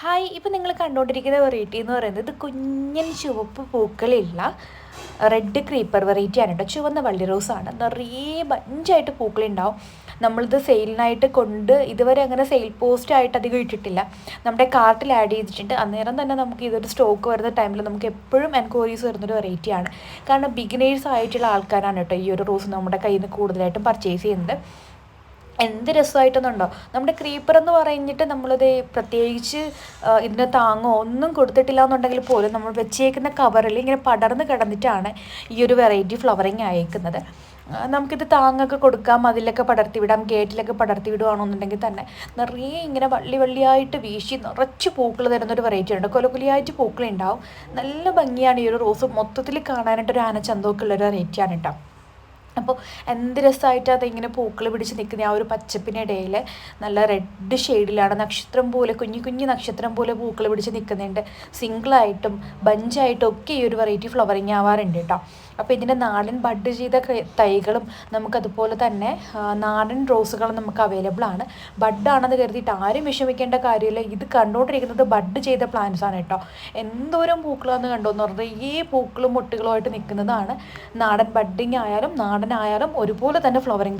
Hi ഇപ്പം നിങ്ങൾ കണ്ടുകൊണ്ടിരിക്കുന്ന വെറൈറ്റി എന്ന് പറയുന്നത് ഇത് കുഞ്ഞൻ ചുവപ്പ് പൂക്കളില്ല റെഡ് ക്രീപ്പർ വെറൈറ്റി ആണ് കേട്ടോ ചുവന്ന വള്ളി റോസാണ് നിറയെ ബഞ്ചായിട്ട് പൂക്കളുണ്ടാവും. നമ്മളിത് സെയിലിനായിട്ട് കൊണ്ട് ഇതുവരെ അങ്ങനെ സെയിൽ പോസ്റ്റ് ആയിട്ട് അധികം ഇട്ടിട്ടില്ല. നമ്മുടെ കാർട്ടിൽ ആഡ് ചെയ്തിട്ടുണ്ട്. അന്നേരം തന്നെ നമുക്ക് ഇതൊരു സ്റ്റോക്ക് വരുന്ന ടൈമിൽ നമുക്ക് എപ്പോഴും എൻക്വയറീസ് വരുന്നൊരു വെറൈറ്റിയാണ് കാരണം ബിഗിനേഴ്സ് ആയിട്ടുള്ള ആൾക്കാരാണ് കേട്ടോ ഈ ഒരു റോസ് നമ്മുടെ കയ്യിൽ നിന്ന് കൂടുതലായിട്ടും പർച്ചേസ് ചെയ്യുന്നത്. എന്ത് രസമായിട്ടൊന്നുണ്ടോ? നമ്മുടെ ക്രീപ്പർ എന്ന് പറഞ്ഞിട്ട് നമ്മളിത് പ്രത്യേകിച്ച് ഇതിന്റെ താങ്ങോ ഒന്നും കൊടുത്തിട്ടില്ല എന്നുണ്ടെങ്കിൽ പോലും നമ്മൾ വെച്ചേക്കുന്ന കവറിൽ ഇങ്ങനെ പടർന്ന് കിടന്നിട്ടാണ് ഈ ഒരു വെറൈറ്റി ഫ്ലവറിങ് അയക്കുന്നത് നമുക്കിത് താങ്ങൊക്കെ കൊടുക്കാം അതിലൊക്കെ പടർത്തി വിടാം ഗേറ്റിലൊക്കെ പടർത്തി വിടുകയാണെന്നുണ്ടെങ്കിൽ തന്നെ. നിറയെ ഇങ്ങനെ വള്ളി വള്ളിയായിട്ട് വീശി നിറച്ച് പൂക്കൾ തരുന്നൊരു വെറൈറ്റി ഉണ്ട്. കൊലകുലിയായിട്ട് പൂക്കളുണ്ടാവും. നല്ല ഭംഗിയാണ് ഈ ഒരു റോസ് മൊത്തത്തിൽ കാണാനായിട്ട് ഒരു ആനച്ചന്തമൊക്കെ ഉള്ളൊരു വെറൈറ്റിയാണ് കേട്ടോ അപ്പോൾ എന്ത് രസമായിട്ട് അതിങ്ങനെ പൂക്കൾ പിടിച്ച് നിൽക്കുന്ന ആ ഒരു പച്ചപ്പിനിടയിൽ നല്ല റെഡ് ഷെയ്ഡിലാണ് നക്ഷത്രം പോലെ കുഞ്ഞു കുഞ്ഞു നക്ഷത്രം പോലെ പൂക്കൾ പിടിച്ച് നിൽക്കുന്നുണ്ട്. സിംഗിളായിട്ടും ബഞ്ചായിട്ടും ഒക്കെ ഈ ഒരു വെറൈറ്റി ഫ്ലവറിങ് ആവാറുണ്ട് കേട്ടോ. അപ്പോൾ ഇതിന്റെ നാടൻ ബഡ് ചെയ്ത തൈകളും നമുക്കതുപോലെ തന്നെ നാടൻ റോസുകളും നമുക്ക് അവൈലബിൾ ആണ്. ബഡാണെന്ന് കരുതിയിട്ട് ആരും വിഷമിക്കേണ്ട കാര്യമില്ല. ഇത് കണ്ടുകൊണ്ടിരിക്കുന്നത് ബഡ് ചെയ്ത പ്ലാന്റ്സ് ആണ് കേട്ടോ. എന്തോരം പൂക്കളാണെന്ന് കണ്ടോ? എന്ന് പറഞ്ഞാൽ ഈ പൂക്കളും മുട്ടുകളുമായിട്ട് നിൽക്കുന്നതാണ്. നാടൻ ബഡിങ് ആയാലും നാടൻ ആയാലും ഒരുപോലെ തന്നെ ഫ്ലവറിങ്